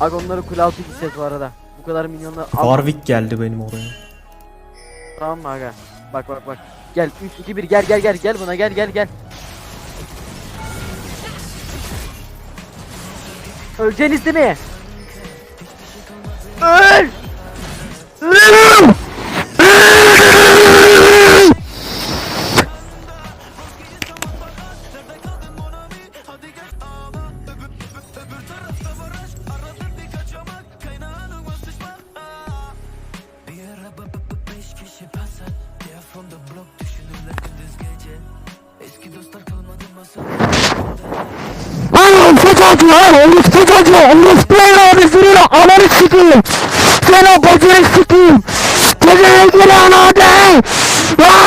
Aga onları kule altı gideceğiz bu arada. Bu kadar milyonlar al. Warwick geldi benim oraya. Tamam mı aga? Bak bak bak. Gel 3 2 1 gel gel gel gel buna gel gel gel. Öleceğiniz değil mi? Öl! Lan çocuğu lan orospu çocuğu orospu evladı sürüyle ananı sikeyim. Sen o bacını sikeyim. Geceye gelen hadi Aaaa